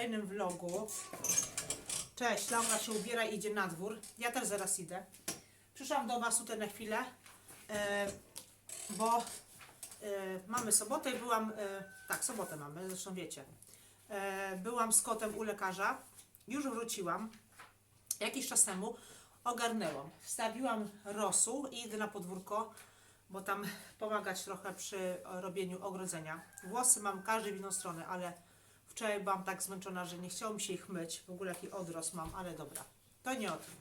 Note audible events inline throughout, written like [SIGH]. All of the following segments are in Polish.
kolejnym vlogu. Cześć, Laura się ubiera i idzie na dwór. Ja też zaraz idę. Przyszłam do Was tutaj na chwilę, e, bo e, mamy sobotę i byłam, e, tak, sobotę mamy, zresztą wiecie. Byłam z kotem u lekarza, już wróciłam. Jakiś czas temu ogarnęłam. Wstawiłam rosół i idę na podwórko, bo tam pomagać trochę przy robieniu ogrodzenia. Włosy mam każdy w inną stronę, ale wczoraj byłam tak zmęczona, że nie chciało mi się ich myć. W ogóle jaki odrost mam, ale dobra. To nie o tym.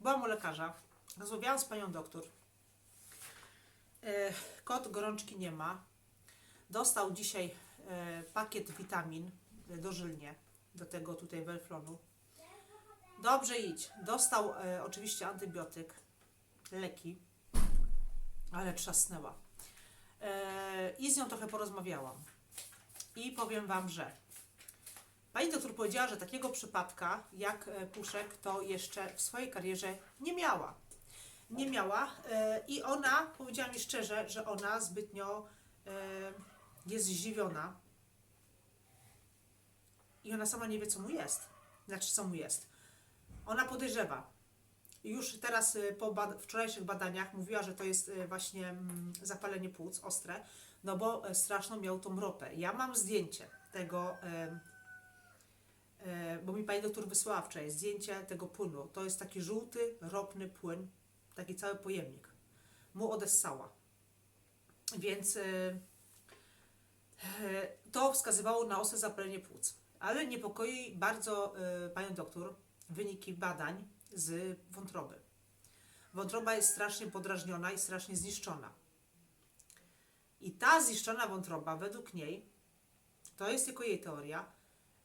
Byłam u lekarza, rozmawiałam z panią doktor. E, Kot gorączki nie ma. Dostał dzisiaj e, pakiet witamin e, dożylnie do tego tutaj welflonu. Dobrze idź. Dostał e, oczywiście antybiotyk, leki, ale trzasnęła. E, I z nią trochę porozmawiałam. I powiem Wam, że pani doktor powiedziała, że takiego przypadka jak e, puszek to jeszcze w swojej karierze nie miała. Nie miała e, i ona powiedziała mi szczerze, że ona zbytnio e, jest zdziwiona i ona sama nie wie, co mu jest. Znaczy, co mu jest. Ona podejrzewa. Już teraz po bad- wczorajszych badaniach mówiła, że to jest właśnie mm, zapalenie płuc ostre, no bo straszną miał tą ropę. Ja mam zdjęcie tego, bo mi pani doktor wysłała wczoraj zdjęcie tego płynu. To jest taki żółty, ropny płyn, taki cały pojemnik. Mu odessała. Więc e, e, to wskazywało na ostre zapalenie płuc. Ale niepokoi bardzo e, panią doktor wyniki badań z wątroby. Wątroba jest strasznie podrażniona i strasznie zniszczona. I ta zniszczona wątroba, według niej, to jest tylko jej teoria,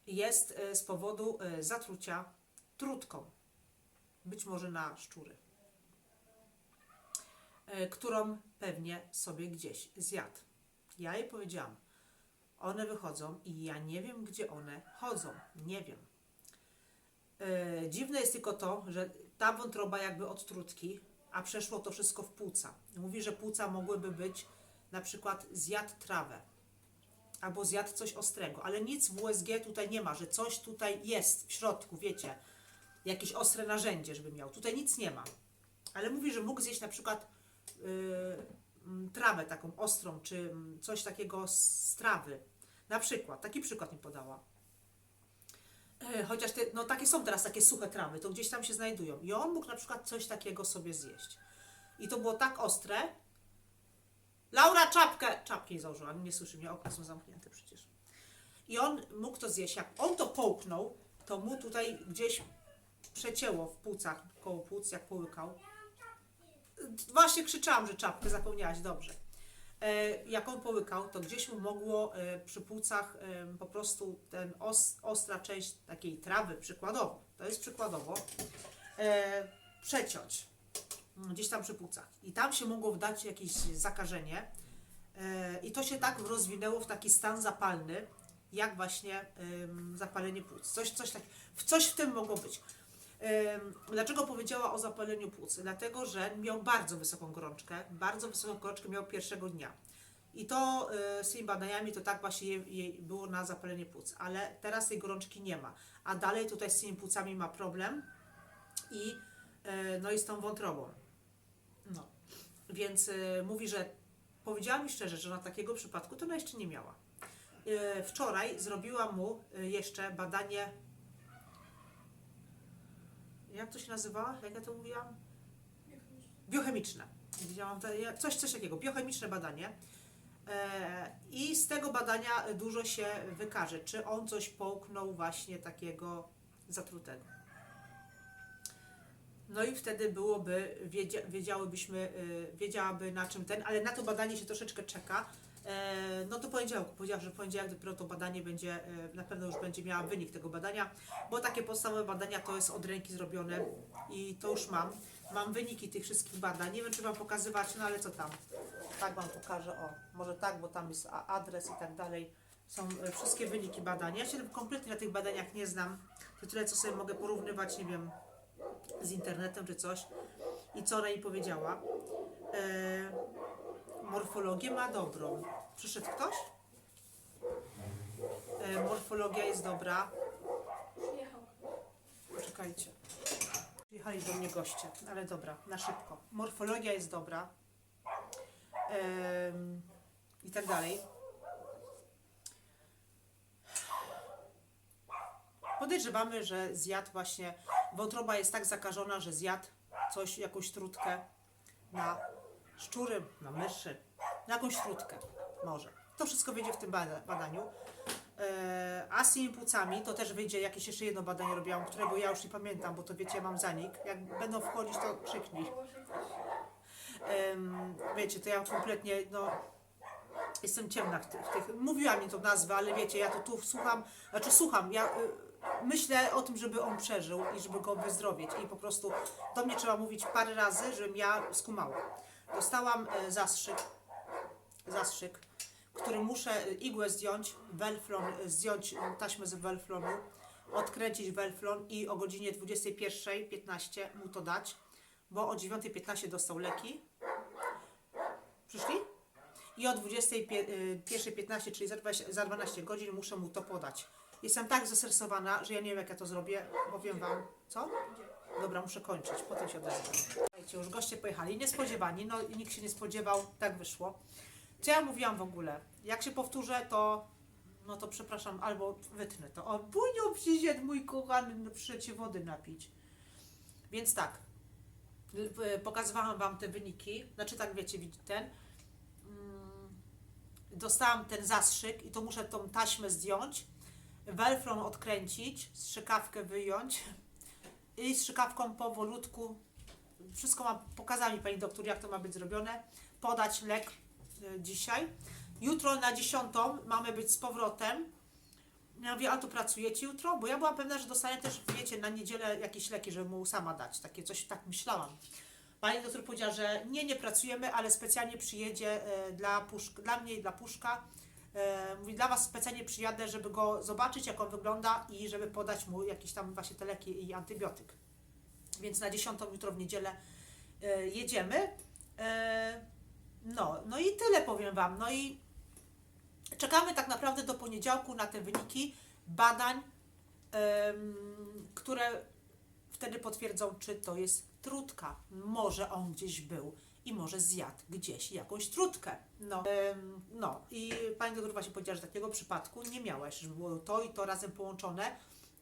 jest e, z powodu e, zatrucia trutką. Być może na szczury. E, Którą pewnie sobie gdzieś zjadł. Ja jej powiedziałam, one wychodzą i ja nie wiem, gdzie one chodzą. Nie wiem. Dziwne jest tylko to, że ta wątroba jakby od trutki, a przeszło to wszystko w płuca. Mówi, że płuca mogłyby być na przykład zjadł trawę albo zjadł coś ostrego, ale nic w USG tutaj nie ma, że coś tutaj jest w środku, wiecie, jakieś ostre narzędzie, żeby miał. Tutaj nic nie ma. Ale mówi, że mógł zjeść na przykład yy, trawę taką ostrą, czy mm, coś takiego z trawy. Na przykład, taki przykład mi podała. E, Chociaż te, no takie są teraz takie suche trawy, to gdzieś tam się znajdują. I on mógł na przykład coś takiego sobie zjeść. I to było tak ostre. Laura, czapkę! Czapki nie założyłam, nie słyszy mnie, okna są zamknięte przecież. I on mógł to zjeść. Jak on to połknął, to mu tutaj gdzieś przecięło w płucach, koło płuc, jak połykał. Właśnie krzyczałam, że czapkę zapomniałaś, dobrze. E, jak on połykał, to gdzieś mu mogło e, przy płucach e, po prostu ten os, ostra część takiej trawy, przykładowo, to jest przykładowo, przeciąć gdzieś tam przy płucach. I tam się mogło wdać jakieś zakażenie e, i to się tak rozwinęło w taki stan zapalny, jak właśnie zapalenie płuc. Coś, coś, tak, coś w tym mogło być. Dlaczego powiedziała o zapaleniu płuc? Dlatego, że miał bardzo wysoką gorączkę, bardzo wysoką gorączkę miał pierwszego dnia. I to e, z tymi badaniami to tak właśnie jej było na zapalenie płuc, ale teraz tej gorączki nie ma. A dalej tutaj z tymi płucami ma problem i, e, no i z tą wątrobą. Więc e, mówi, że powiedziała mi szczerze, że na takiego przypadku to ona jeszcze nie miała. E, Wczoraj zrobiłam mu e, jeszcze badanie jak to się nazywa? Jak ja to mówiłam? Biochemiczne. Widziałam to, coś, coś takiego, biochemiczne badanie. E, I z tego badania dużo się wykaże, czy on coś połknął właśnie takiego zatrutego. No i wtedy byłoby, wiedzia, wiedziałybyśmy, y, wiedziałaby na czym ten, ale na to badanie się troszeczkę czeka. E, no do poniedziałku, powiedziała, że poniedziałek dopiero to badanie będzie, e, na pewno już będzie miała wynik tego badania, bo takie podstawowe badania to jest od ręki zrobione i to już mam. Mam wyniki tych wszystkich badań, nie wiem czy Wam pokazywać, no ale co tam. Tak Wam pokażę, o, może tak, bo tam jest adres i tak dalej. Są e, wszystkie wyniki badań. Ja się kompletnie na tych badaniach nie znam, to tyle co sobie mogę porównywać, nie wiem, z internetem czy coś. I co ona jej powiedziała? E, morfologię ma dobrą. Przyszedł ktoś? E, morfologia jest dobra. Przyjechał. Czekajcie. Przyjechali do mnie goście, ale dobra, na szybko. Morfologia jest dobra. Em, I tak dalej. Podejrzewamy, że zjadł właśnie, wątroba jest tak zakażona, że zjadł coś, jakąś trutkę na szczury, na myszy, na jakąś trutkę może. To wszystko wyjdzie w tym bada- badaniu. E, a z tymi płucami to też wyjdzie jakieś jeszcze jedno badanie robiłam, którego ja już nie pamiętam, bo to wiecie, ja mam zanik. Jak będą wchodzić, to krzyknij. Wiecie, to ja kompletnie, no, jestem ciemna w tych, w tych. Mówiła mi tą nazwę, ale wiecie, ja to tu słucham, znaczy słucham, ja y, myślę o tym, żeby on przeżył i żeby go wyzdrowieć i po prostu do mnie trzeba mówić parę razy, żebym ja skumała. Dostałam e, zastrzyk, zastrzyk, który muszę y, igłę zdjąć, welflon, y, zdjąć taśmę z welflonu, odkręcić welflon i o godzinie 21.15 mu to dać, bo o 9.15 dostał leki. Przyszli? I o 21.15, czyli za 20 za 12 godzin muszę mu to podać. Jestem tak zestresowana, że ja nie wiem jak ja to zrobię, powiem Wam, co? Dobra, muszę kończyć, potem się odezwę. Słuchajcie, już goście pojechali, niespodziewani, no i nikt się nie spodziewał, tak wyszło. Co ja mówiłam w ogóle? Jak się powtórzę, to no to przepraszam, albo wytnę to. O, bunią przyszedł mój kochany, no przyszedł się wody napić. Więc tak, pokazywałam Wam te wyniki, znaczy tak wiecie, ten. Mm, Dostałam ten zastrzyk i to muszę tą taśmę zdjąć, welflon odkręcić, strzykawkę wyjąć i strzykawką powolutku, wszystko mam, pokazała mi Pani doktor, jak to ma być zrobione, podać lek y, dzisiaj. Jutro na dziesiątą mamy być z powrotem. Ja mówię, a tu pracujecie jutro? Bo ja byłam pewna, że dostanę też, wiecie, na niedzielę jakieś leki, żeby mu sama dać. Takie coś, tak myślałam. Pani doktor powiedziała, że nie, nie pracujemy, ale specjalnie przyjedzie e, dla, puszk, dla mnie i dla Puszka. E, mówi, dla Was specjalnie przyjadę, żeby go zobaczyć, jak on wygląda i żeby podać mu jakieś tam właśnie te leki i antybiotyk. Więc na dziesiątą jutro w niedzielę e, jedziemy. E, no, no i tyle powiem Wam. No i czekamy tak naprawdę do poniedziałku na te wyniki badań, które wtedy potwierdzą, czy to jest trutka. Może on gdzieś był i może zjadł gdzieś jakąś trutkę. No, em, no. i pani doktor właśnie powiedziała, że takiego przypadku nie miałaś, że było to i to razem połączone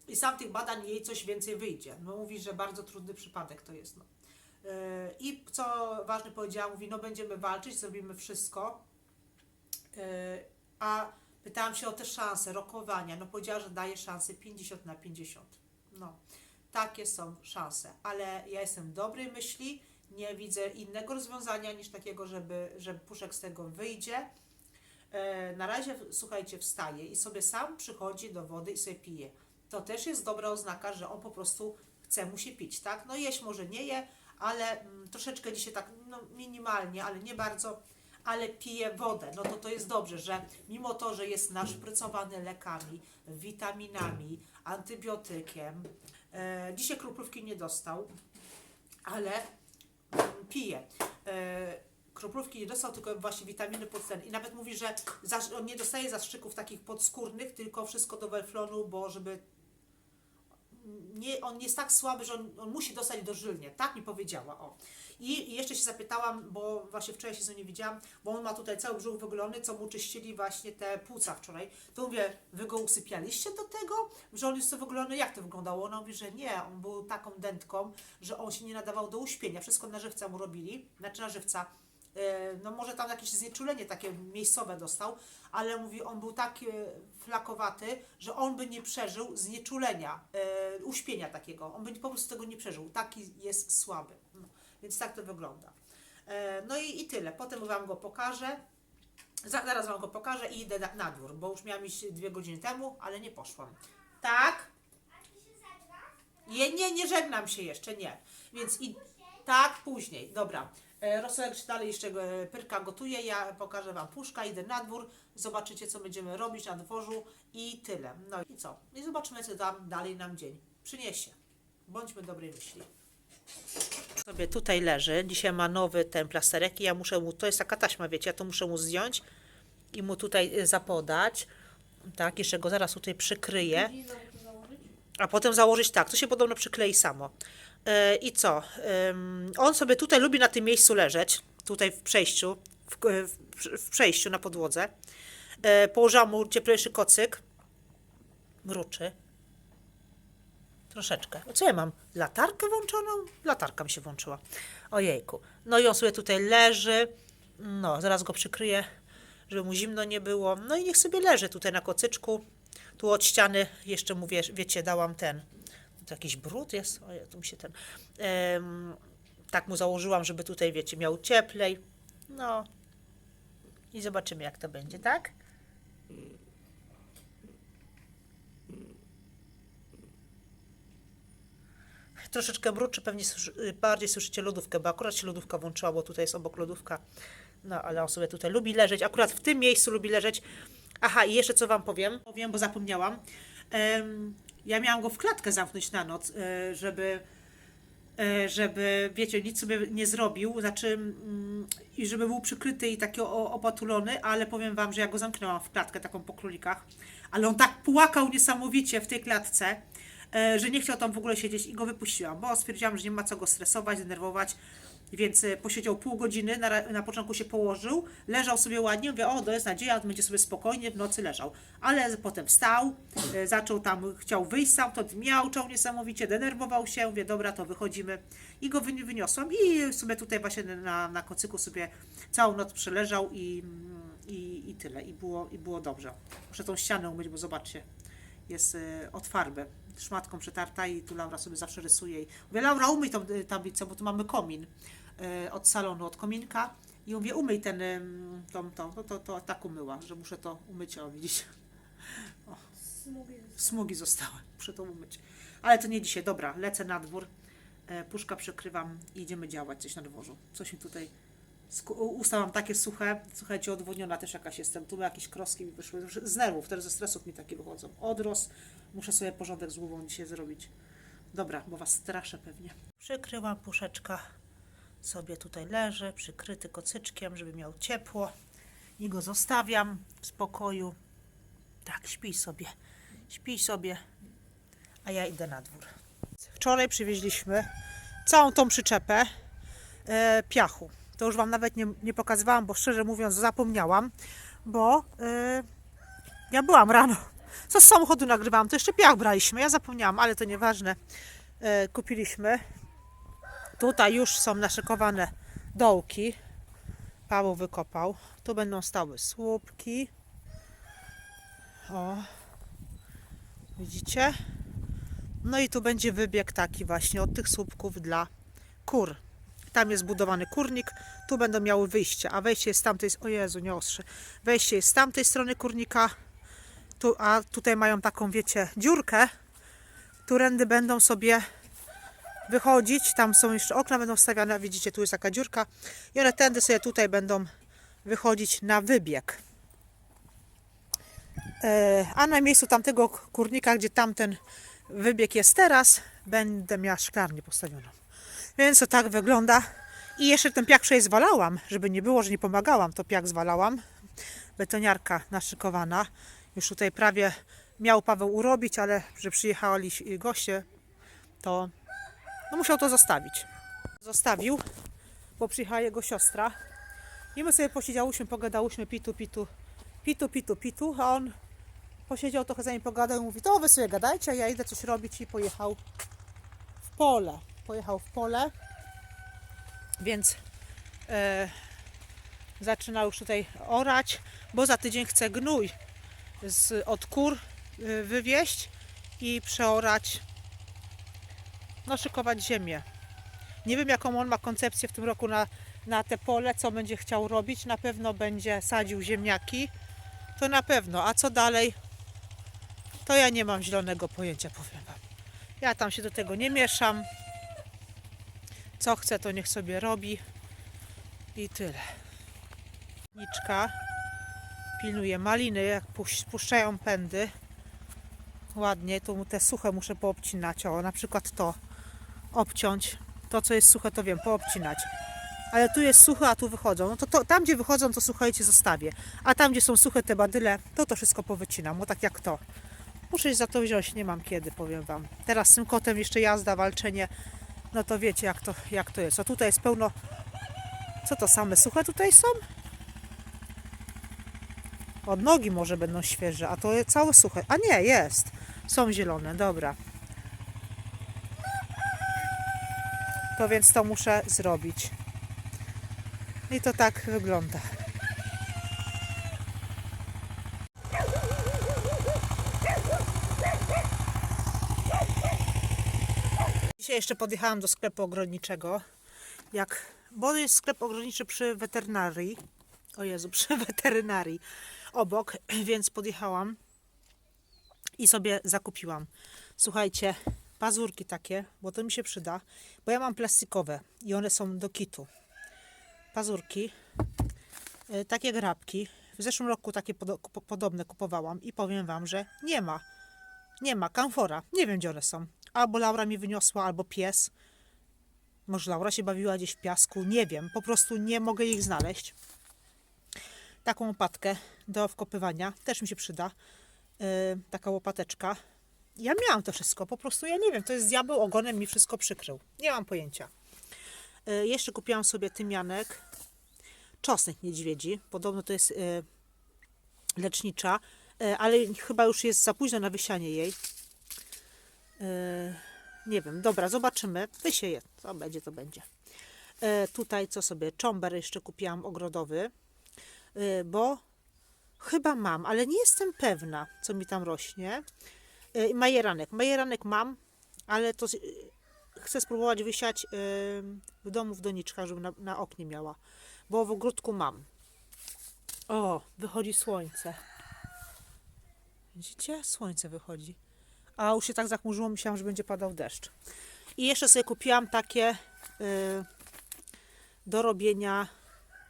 i sam tych badań jej coś więcej wyjdzie. No mówi, że bardzo trudny przypadek to jest. No. Yy, I co ważne powiedziała, mówi, no będziemy walczyć, zrobimy wszystko. Yy, A pytałam się o te szanse, rokowania. No powiedziała, że daje szansę 50 na 50. No, takie są szanse. Ale ja jestem dobrej myśli, nie widzę innego rozwiązania niż takiego, żeby, żeby Puszek z tego wyjdzie. E, Na razie, słuchajcie, wstaje i sobie sam przychodzi do wody i sobie pije. To też jest dobra oznaka, że on po prostu chce mu się pić, tak? No jeść może nie je, ale mm, troszeczkę dzisiaj tak no, minimalnie, ale nie bardzo, ale pije wodę. No to to jest dobrze, że mimo to, że jest naszprycowany lekami, witaminami, antybiotykiem, e, dzisiaj kroplówki nie dostał, ale pije. E, kroplówki nie dostał, tylko właśnie witaminy podstępne. I nawet mówi, że on nie dostaje zastrzyków takich podskórnych, tylko wszystko do welflonu, bo żeby nie, on jest tak słaby, że on, on musi dostać dożylnie. Tak mi powiedziała. O. I, I jeszcze się zapytałam, bo właśnie wczoraj się z nią nie widziałam, bo on ma tutaj cały brzuch wygolony, co mu czyścili właśnie te płuca wczoraj. To mówię, wy go usypialiście do tego, że on jest to wygolony? Jak to wyglądało? Ona mówi, że nie, on był taką dętką, że on się nie nadawał do uśpienia. Wszystko na żywca mu robili, znaczy na żywca. E, No może tam jakieś znieczulenie takie miejscowe dostał, ale mówi, on był tak e, flakowaty, że on by nie przeżył znieczulenia, e, uśpienia takiego. On by po prostu tego nie przeżył. Taki jest słaby. No, więc tak to wygląda. No i, i tyle. Potem Wam go pokażę. Za- Zaraz Wam go pokażę i idę na, na dwór, bo już miałam iść dwie godziny temu, ale nie poszłam. Tak? Nie, nie, nie żegnam się jeszcze, nie. Więc i tak, później. Dobra. E, Rosołek się dalej jeszcze e, pyrka gotuje, ja pokażę Wam puszka, idę na dwór, zobaczycie co będziemy robić na dworzu i tyle. No i co? I zobaczymy co tam dalej nam dzień przyniesie. Bądźmy dobrej myśli. Sobie tutaj leży, dzisiaj ma nowy ten plasterek i ja muszę mu, to jest taka taśma, wiecie, ja to muszę mu zdjąć i mu tutaj e, zapodać. Tak, jeszcze go zaraz tutaj przykryję. A potem założyć tak. To się podobno przyklei samo. I co? On sobie tutaj lubi na tym miejscu leżeć, tutaj w przejściu, w, w, przejściu na podłodze. E, położyłam mu cieplejszy kocyk. Mruczy. Troszeczkę. A co ja mam? Latarkę włączoną? Latarka mi się włączyła. Ojejku. No i on sobie tutaj leży. No, zaraz go przykryję, żeby mu zimno nie było. No i niech sobie leży tutaj na kocyczku. Tu od ściany jeszcze mu, wiecie, dałam ten. To jakiś brud jest? Ojej, tu mi się ten... Tak mu założyłam, żeby tutaj, wiecie, miał cieplej. No. I zobaczymy, jak to będzie, tak? Troszeczkę mruczy, pewnie słyszy- bardziej słyszycie lodówkę, bo akurat się lodówka włączyła, bo tutaj jest obok lodówka. No, ale on sobie tutaj lubi leżeć, akurat w tym miejscu lubi leżeć. Aha, i jeszcze co Wam powiem, powiem, bo zapomniałam. Ja miałam go w klatkę zamknąć na noc, e, żeby, e, żeby, wiecie, nic sobie nie zrobił, znaczy, mm, i żeby był przykryty i taki opatulony, ale powiem Wam, że ja go zamknęłam w klatkę taką po królikach, ale on tak płakał niesamowicie w tej klatce, e, że nie chciał tam w ogóle siedzieć i go wypuściłam, bo stwierdziłam, że nie ma co go stresować, denerwować, więc e, posiedział pół godziny, na, na początku się położył, leżał sobie ładnie, mówię, o, to jest nadzieja, on będzie sobie spokojnie w nocy leżał. Ale potem wstał, e, zaczął tam, chciał wyjść stamtąd, miauczał niesamowicie, denerwował się, mówię, dobra, to wychodzimy. I go wyni- wyniosłam i sobie tutaj właśnie na, na kocyku sobie całą noc przeleżał i, i, i tyle. I było, I było dobrze. Muszę tą ścianę umyć, bo zobaczcie, jest e, od farby. Szmatką przetarta i tu Laura sobie zawsze rysuje. I mówię, Laura, umyj tą tablicę, bo tu mamy komin od salonu, od kominka. I mówię, umyj ten, tą, tą, to, to, to tak umyła, że muszę to umyć, o widzicie. Smugi zostały, muszę to umyć. Ale to nie dzisiaj, dobra, lecę na dwór, e, puszka przykrywam i idziemy działać coś na dworzu. Coś mi tutaj, usta mam takie suche, słuchajcie, odwodniona też jakaś jestem, tu jakieś kroski mi wyszły, z nerwów, teraz ze stresów mi takie wychodzą. Odrost, muszę sobie porządek z głową dzisiaj zrobić. Dobra, bo was straszę pewnie. Przykryłam puszeczka, sobie tutaj leży, przykryty kocyczkiem, żeby miał ciepło. I go zostawiam w spokoju. Tak, śpi sobie. Śpi sobie, a ja idę na dwór. Wczoraj przywieźliśmy całą tą przyczepę e, piachu. To już Wam nawet nie, nie pokazywałam, bo szczerze mówiąc zapomniałam, bo e, ja byłam rano. Co z samochodu nagrywałam, to jeszcze piach braliśmy. Ja zapomniałam, ale to nieważne. E, kupiliśmy. Tutaj już są naszykowane dołki. Paweł wykopał. Tu będą stały słupki. O, widzicie? No i tu będzie wybieg taki właśnie od tych słupków dla kur. Tam jest budowany kurnik, tu będą miały wyjście, a wejście jest z tamtej, o Jezu, nie ostrze. Wejście jest z tamtej strony kurnika, tu, a tutaj mają taką, wiecie, dziurkę, którędy będą sobie wychodzić, tam są jeszcze okna będą wstawiane, widzicie, tu jest taka dziurka i one tędy sobie tutaj będą wychodzić na wybieg. E, A na miejscu tamtego kurnika, gdzie tamten wybieg jest teraz, będę miała szklarnię postawioną. Więc to tak wygląda. I jeszcze ten piach przecież zwalałam, żeby nie było, że nie pomagałam, to piach zwalałam. Betoniarka naszykowana. Już tutaj prawie miał Paweł urobić, ale że przyjechali goście, to no musiał to zostawić. Zostawił, bo przyjechała jego siostra. I my sobie posiedziałyśmy, pogadałyśmy, pitu, pitu, pitu, pitu, pitu, a on posiedział trochę za nim pogadał i mówi, to wy sobie gadajcie, a ja idę coś robić i pojechał w pole. Pojechał w pole, więc e, zaczyna już tutaj orać, bo za tydzień chce gnój z, od kur e, wywieźć i przeorać, no szykować ziemię. Nie wiem jaką on ma koncepcję w tym roku na, na te pole, co będzie chciał robić. Na pewno będzie sadził ziemniaki, to na pewno. A co dalej? To ja nie mam zielonego pojęcia, powiem Wam. Ja tam się do tego nie mieszam. Co chce, to niech sobie robi. I tyle. Niczka pilnuje maliny, jak puszczają pędy. Ładnie, tu te suche muszę poobcinać. O, na przykład to obciąć. To, co jest suche, to wiem, poobcinać. Ale tu jest suche, a tu wychodzą. No to, to tam, gdzie wychodzą, to słuchajcie, zostawię. A tam, gdzie są suche te badyle, to to wszystko powycinam. No tak jak to. Muszę się za to wziąć, nie mam kiedy, powiem Wam. Teraz z tym kotem jeszcze jazda, walczenie, no to wiecie jak to, jak to jest. A tutaj jest pełno, co to same suche tutaj są? Od nogi może będą świeże, a to całe suche. A nie, jest. Są zielone, dobra. To więc to muszę zrobić. I to tak wygląda. Dzisiaj jeszcze podjechałam do sklepu ogrodniczego. Jak, bo jest sklep ogrodniczy przy weterynarii. O Jezu, przy [LAUGHS] weterynarii obok, więc podjechałam i sobie zakupiłam. Słuchajcie, pazurki takie, bo to mi się przyda, bo ja mam plastikowe i one są do kitu. Pazurki, y, takie grabki. W zeszłym roku takie podobne kupowałam i powiem Wam, że nie ma. Nie ma. Kamfora. Nie wiem, gdzie one są. Albo Laura mi wyniosła, albo pies. Może Laura się bawiła gdzieś w piasku. Nie wiem. Po prostu nie mogę ich znaleźć. Taką łopatkę do wkopywania też mi się przyda. Yy, taka łopateczka. Ja miałam to wszystko. Po prostu ja nie wiem. To jest diabeł ogonem mi wszystko przykrył. Nie mam pojęcia. Yy, jeszcze kupiłam sobie tymianek. Czosnek niedźwiedzi. Podobno to jest yy, lecznicza, e, ale chyba już jest za późno na wysianie jej. E, Nie wiem, dobra, zobaczymy. Wysieję, co będzie, to będzie. E, Tutaj co sobie, czomber jeszcze kupiłam ogrodowy, e, bo chyba mam, ale nie jestem pewna, co mi tam rośnie. E, majeranek. Majeranek mam, ale to z- chcę spróbować wysiać e, w domu w doniczkach, żeby na, na oknie miała, bo w ogródku mam. O, wychodzi słońce. Widzicie? Słońce wychodzi. A już się tak zachmurzyło, myślałam, że będzie padał deszcz. I jeszcze sobie kupiłam takie y, do robienia,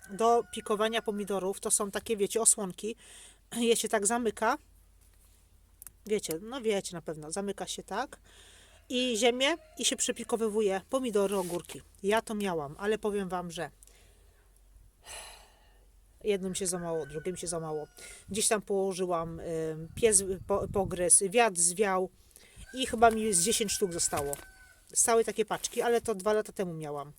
do pikowania pomidorów. To są takie, wiecie, osłonki. Je się tak zamyka. Wiecie, no wiecie na pewno. Zamyka się tak. I ziemię i się przepikowywuje pomidory, ogórki. Ja to miałam, ale powiem Wam, że Jednym się zamało, drugim się zamało. Gdzieś tam położyłam, y, pies po, pogryzł, wiatr zwiał i chyba mi z 10 sztuk zostało. Z całej takie paczki, ale to dwa lata temu miałam.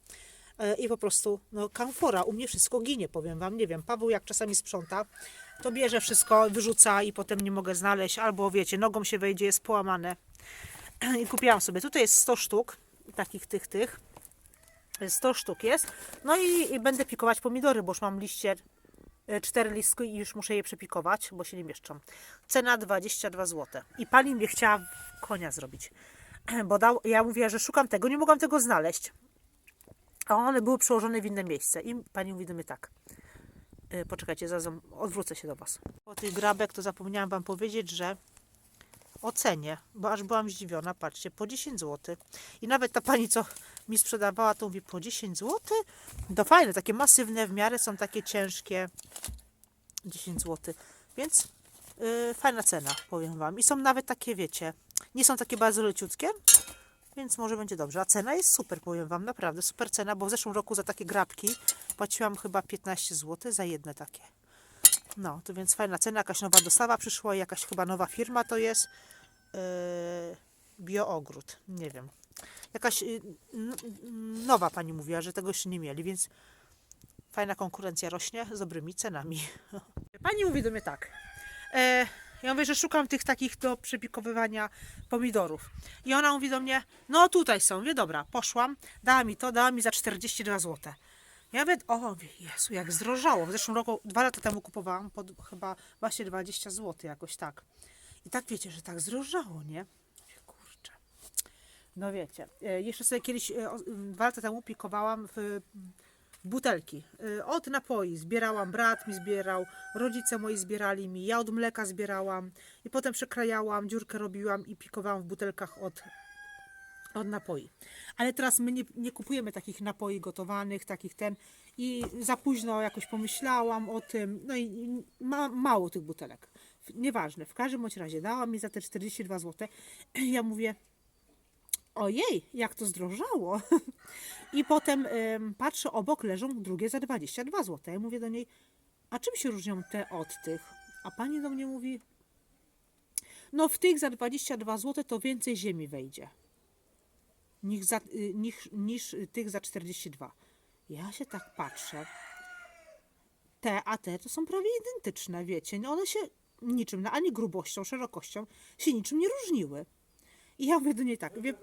E, I po prostu, no kamfora, u mnie wszystko ginie, powiem Wam, nie wiem, Paweł jak czasami sprząta, to bierze wszystko, wyrzuca i potem nie mogę znaleźć, albo wiecie, nogą się wejdzie, jest połamane. [CLEARS THROAT] I kupiłam sobie, tutaj jest 100 sztuk, takich tych, tych, 100 sztuk jest. No i, i będę pikować pomidory, bo już mam liście, e, cztery listki i już muszę je przepikować, bo się nie mieszczą. Cena 22 zł. I pani mnie chciała konia zrobić. [CLEARS THROAT] Bo dał, ja mówię, że szukam tego, nie mogłam tego znaleźć. A one były przełożone w inne miejsce. I pani mówi do mnie tak. E, Poczekajcie, zaraz odwrócę się do Was. O tych grabek to zapomniałam Wam powiedzieć, że o cenie, bo aż byłam zdziwiona, patrzcie, po 10 zł. I nawet ta pani, co mi sprzedawała, to mówi po 10 zł? To fajne, takie masywne, w miarę są takie ciężkie. 10 zł. Więc yy, fajna cena, powiem Wam. I są nawet takie, wiecie, nie są takie bardzo leciutkie, więc może będzie dobrze. A cena jest super, powiem Wam, naprawdę super cena, bo w zeszłym roku za takie grabki płaciłam chyba 15 zł za jedne takie. No, to więc fajna cena, jakaś nowa dostawa przyszła, jakaś chyba nowa firma to jest. Yy, Bioogród, nie wiem. Jakaś yy, nowa pani mówiła, że tego jeszcze nie mieli, więc fajna konkurencja rośnie z dobrymi cenami. [LAUGHS] Pani mówi do mnie tak. E, ja mówię, że szukam tych takich do przepikowywania pomidorów. I ona mówi do mnie, no tutaj są. Mówię, dobra, poszłam, dała mi to, dała mi za 42 zł. Ja mówię, o mówię, Jezu, jak zdrożało. W zeszłym roku, dwa lata temu kupowałam pod chyba właśnie 20 zł, jakoś tak. I tak wiecie, że tak zdrożało, nie? Kurczę. No wiecie, e, jeszcze sobie kiedyś, e, dwa lata temu pikowałam w butelki. e, Od napoi zbierałam, brat mi zbierał, rodzice moi zbierali mi, ja od mleka zbierałam i potem przekrajałam, dziurkę robiłam i pikowałam w butelkach od od napoi. Ale teraz my nie, nie kupujemy takich napoi gotowanych, takich ten i za późno jakoś pomyślałam o tym, no i ma, mało tych butelek. Nieważne, w każdym bądź razie dała mi za te 42 zł. [CLEARS THROAT] Ja mówię, ojej, jak to zdrożało. [LAUGHS] I potem em, patrzę, obok leżą drugie za 22 zł. Ja mówię do niej, a czym się różnią te od tych? A pani do mnie mówi, no w tych za 22 zł to więcej ziemi wejdzie niż, za, y, niż, niż tych za 42. Ja się tak patrzę. Te a te to są prawie identyczne, wiecie. No one się niczym, no ani grubością, szerokością się niczym nie różniły. I ja mówię do niej tak, wie...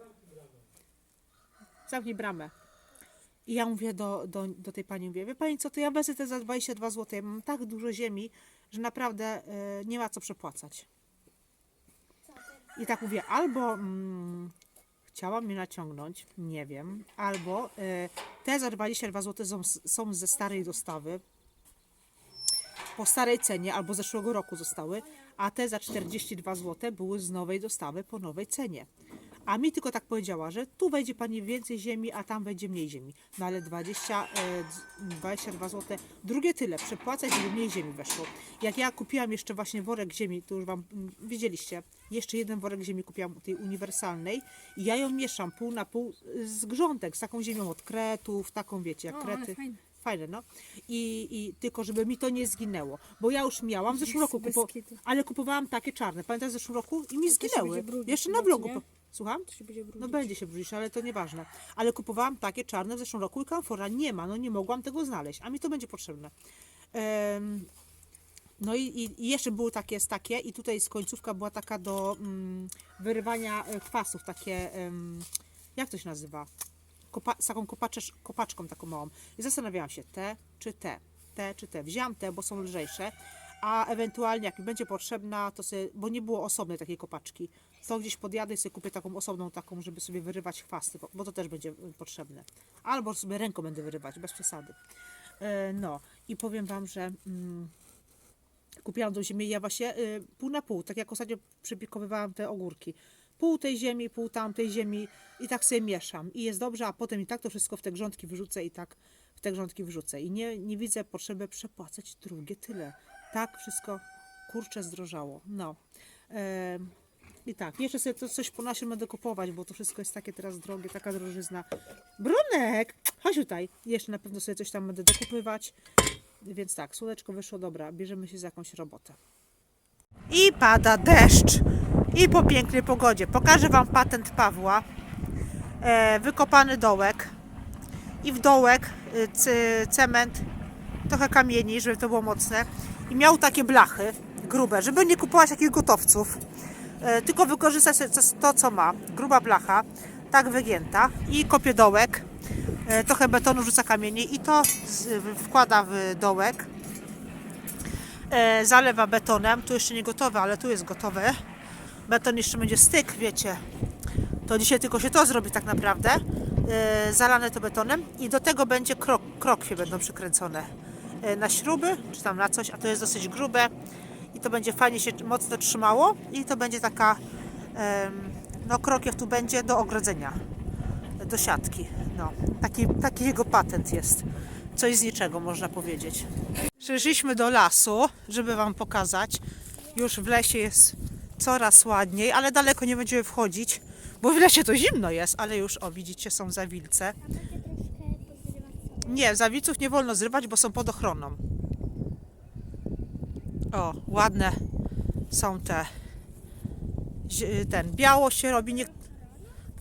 Zamknij bramę. I ja mówię do, do, do tej pani, mówię, wie pani co, to ja wezmę te za 22 zł, ja mam tak dużo ziemi, że naprawdę y, nie ma co przepłacać. I tak mówię, albo mm, chciała mnie naciągnąć, nie wiem, albo y, te za 22 zł są, są ze starej dostawy, po starej cenie, albo zeszłego roku zostały, a te za 42 zł były z nowej dostawy po nowej cenie. A mi tylko tak powiedziała, że tu wejdzie pani więcej ziemi, a tam wejdzie mniej ziemi. No ale 20, e, d- 22 zł, drugie tyle, przepłacać, żeby mniej ziemi weszło. Jak ja kupiłam jeszcze właśnie worek ziemi, to już wam mm, widzieliście, jeszcze jeden worek ziemi kupiłam tej uniwersalnej i ja ją mieszam pół na pół z grządek, z taką ziemią od kretów, taką wiecie, jak O, krety. fajne. No. I, I tylko, żeby mi to nie zginęło. Bo ja już miałam w zeszłym roku, kupo, ale kupowałam takie czarne. Pamiętasz w zeszłym roku? I mi To zginęły. Jeszcze na czy Po... nie? Słucham? To się będzie brudzić. No będzie się brudzić, ale to nieważne. Ale kupowałam takie czarne w zeszłym roku i kamfora nie ma. No nie mogłam tego znaleźć, a mi to będzie potrzebne. Em, no i, i, i jeszcze były takie, takie i tutaj z końcówka była taka do mm, wyrywania e, kwasów, takie, em, jak to się nazywa? Kopa, z taką kopaczesz, kopaczką taką małą. I zastanawiałam się, te czy te, te czy te. Wzięłam te, bo są lżejsze, a ewentualnie jak mi będzie potrzebna, to sobie, bo nie było osobnej takiej kopaczki, to gdzieś podjadę i sobie kupię taką osobną taką, żeby sobie wyrywać chwasty, bo, to też będzie y, potrzebne. Albo sobie ręką będę wyrywać, bez przesady. E, no i powiem Wam, że... Mm, kupiłam tą ziemię ja właśnie y, pół na pół, tak jak ostatnio przypiekowywałam te ogórki. Pół tej ziemi, pół tamtej ziemi i tak sobie mieszam. I jest dobrze, a potem i tak to wszystko w te grządki wyrzucę i tak w te grządki wrzucę. I nie, nie widzę potrzeby przepłacać drugie tyle. Tak wszystko kurczę zdrożało. No. Em, I tak, jeszcze sobie to coś po naszym będę kupować, bo to wszystko jest takie teraz drogie, taka drożyzna. Bronek! Chodź tutaj. Jeszcze na pewno sobie coś tam będę dokupywać. Więc tak, słoneczko wyszło, dobra, bierzemy się za jakąś robotę. I pada deszcz. I po pięknej pogodzie. Pokażę Wam patent Pawła. E, wykopany dołek. I w dołek y, cement, trochę kamieni, żeby to było mocne. I miał takie blachy grube, żeby nie kupować takich gotowców. E, tylko wykorzystać to, co ma. Gruba blacha, tak wygięta. I kopie dołek. E, trochę betonu rzuca kamieni i to wkłada w dołek. E, zalewa betonem. Tu jeszcze nie gotowe, ale tu jest gotowe. Beton jeszcze będzie styk, wiecie. To dzisiaj tylko się to zrobi tak naprawdę. Zalane to betonem i do tego będzie krok, krokwie będą przykręcone na śruby, czy tam na coś, a to jest dosyć grube i to będzie fajnie się mocno trzymało i to będzie taka no krokiew tu będzie do ogrodzenia do siatki. No, taki, taki jego patent jest. Coś z niczego, można powiedzieć. Przyszliśmy do lasu, żeby Wam pokazać. Już w lesie jest coraz ładniej, ale daleko nie będziemy wchodzić, bo w lesie to zimno jest, ale już, o widzicie, są zawilce. Nie, zawilców nie wolno zrywać, bo są pod ochroną. O, ładne są te. Ten, biało się robi, nie,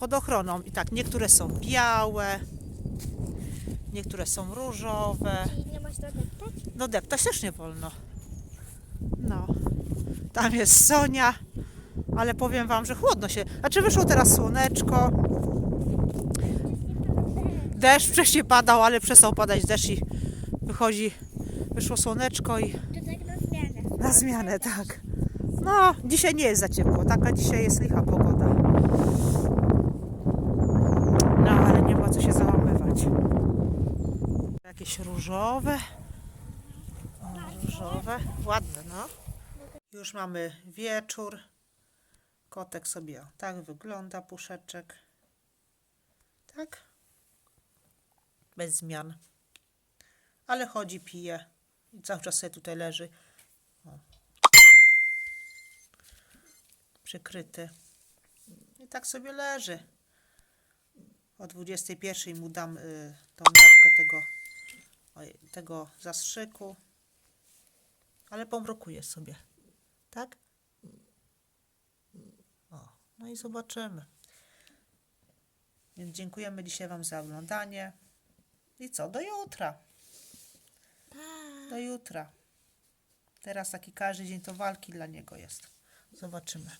pod ochroną. I tak, niektóre są białe, niektóre są różowe. I nie można deptać? No deptać też nie wolno. No. Tam jest Sonia, ale powiem Wam, że chłodno się. Znaczy wyszło teraz słoneczko. Deszcz wcześniej padał, ale przestał padać deszcz i wychodzi, wyszło słoneczko i To tak na zmianę. na zmianę, tak. No, dzisiaj nie jest za ciepło, taka dzisiaj jest licha pogoda. No, ale nie ma co się załamywać. Jakieś różowe. O, różowe. Ładne, no. Już mamy wieczór. Kotek sobie o, tak wygląda, puszeczek. Tak. Bez zmian. Ale chodzi, pije. I cały czas sobie tutaj leży. przykryty. I tak sobie leży. O 21 mu dam y, tą dawkę tego, oj, tego zastrzyku. Ale pomrokuje sobie. Tak? No i zobaczymy. Więc dziękujemy dzisiaj Wam za oglądanie. I co? Do jutra. Pa. Do jutra. Teraz taki każdy dzień to walki dla niego jest. Zobaczymy.